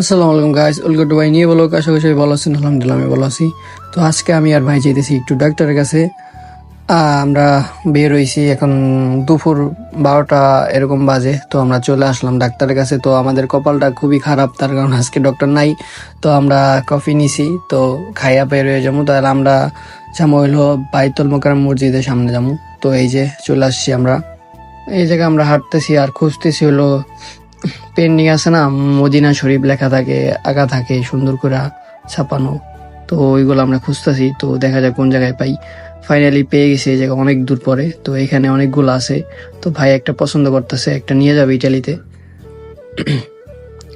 আসসালামু আলাইকুম guys welcome to ভাই নিয়ে বলো, আশা করি ভালো আছেন, আলহামদুলিল্লাহ আমি ভালো আছি। তো আজকে আমি আর ভাই যেতেছি একটু ডাক্তারের কাছে। আমরা বের হয়েছি এখন দুপুর বারোটা এরকম বাজে, তো আমরা চলে আসলাম ডাক্তারের কাছে। তো আমাদের কপালটা খুবই খারাপ, তার কারণ আজকে ডক্টর নাই। তো আমরা কফি নিছি, তো খাইয়া বের হয়ে যাব। তাহলে আমরা যাব হইল বাইতুল মোকারম মসজিদের সামনে যাব। তো এই যে চলে আসছি আমরা। এই জায়গায় আমরা হাঁটতেছি আর খুঁজতেছি হলো পেন্ডিং আছে না, মদিনা শরীফ লেখা থাকে আঁকা থাকে, সুন্দর করে ছাপানো। তো ওইগুলো আমরা খুঁজতেছি, তো দেখা যাক কোন জায়গায় পাই। ফাইনালি পেয়ে গেছি এই জায়গা অনেক দূর পরে, তো এখানে অনেকগুলো আছে। তো ভাই একটা পছন্দ করতেছে, একটা নিয়ে যাবে ইটালিতে।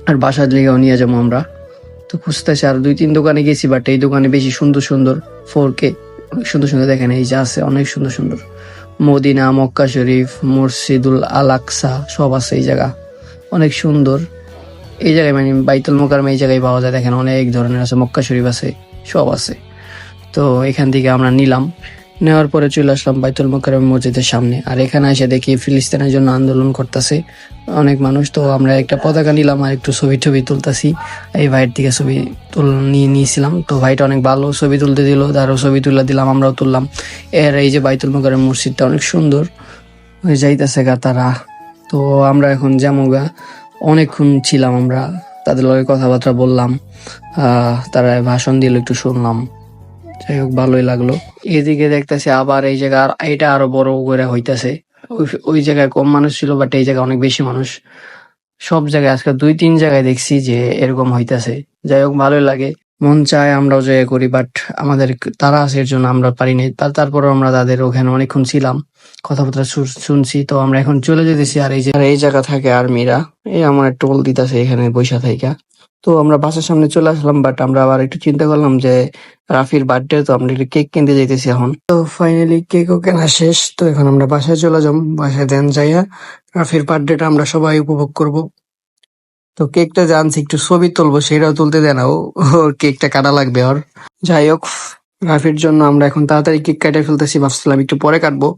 আর বাসার লেগেও নিয়ে যাব আমরা। তো খুঁজতেছি, আর দুই তিন দোকানে গেছি বাট এই দোকানে বেশি সুন্দর সুন্দর ফোর কে অনেক সুন্দর সুন্দর দেখেন, এই যা আছে, অনেক সুন্দর সুন্দর। মদিনা, মক্কা শরীফ মুর্শিদুল আলাকসা সব আছে এই জায়গা। অনেক সুন্দর। এই জায়গায় মানে বাইতুল মোকারমে এই জায়গায় পাওয়া যায়। দেখেন অনেক ধরনের আছে, মক্কা শরীফ আছে, সব আছে। তো এখান থেকে আমরা নিলাম। নেওয়ার পরে চলে আসলাম বাইতুল মোকারম মসজিদের সামনে। আর এখানে এসে দেখি ফিলিস্তিনের জন্য আন্দোলন করতেছে অনেক মানুষ। তো আমরা একটা পতাকা নিলাম আর একটু ছবি টবি তুলতেছি। এই ভাইয়ের দিকে ছবি তুল নিয়ে নিয়েছিলাম। তো ভাইটা অনেক ভালো ছবি তুলতে দিল, তারও ছবি তুলে দিলাম, আমরাও তুললাম। এর এই যে বাইতুল মোকারম মসজিদটা অনেক সুন্দর। যাইতেছে গা তারা। তো আমরা এখন যেমগা অনেকক্ষণ ছিলাম আমরা, তাদের লগে কথাবার্তা বললাম তারা ভাষণ দিল, একটু শুনলাম। যাই হোক, ভালোই লাগল। এদিকে দেখতেছি আবার এই জায়গা, আর- এটা আরও বড় করে হইতাছে। ওই জায়গায় কম মানুষ ছিল বাট এই জায়গায় অনেক বেশি মানুষ। সব জায়গায়, আজকে দুই, তিন জায়গায় দেখছি যে এরকম হইতাছে। যাই হোক, ভালোই লাগে। মন চায় আমরাও জায়গা করি বাট আমাদের তারা আছে এর জন্য আমরা পারি নাই। আমরা তাদের ওখানে অনেকক্ষণ ছিলাম, কথাবার্তা শুনছি। তো আমরা এখন চলে যেতেছি আর এই যে এই জায়গা থাকে আর্মিরা, এই আমার টোল দিতেছে এখানে বৈশা থাইকা। তো আমরা বাসার সামনে চলে আসলাম বাট আমরা আবার একটু চিন্তা করলাম যে রাফির বার্থডে তো আমরা একটু কেক কিনতে যাইতেছি এখন। তো ফাইনালি কেকও কেনা শেষ, তো এখন আমরা বাসায় চলে যাব বাসায় দেন যাইয়া রাফির বার্থডেটা আমরা সবাই উপভোগ করব। তো কেকটা জানছি একটু ছবি তুলবো, সেটাও তুলতে দেয় না। ও কেকটা কাটা লাগবে ওর। যাই হোক, রাফির জন্য আমরা এখন তাড়াতাড়ি কেক কাটে ফেলতেছি, ভাবছিলাম একটু পরে কাটবো।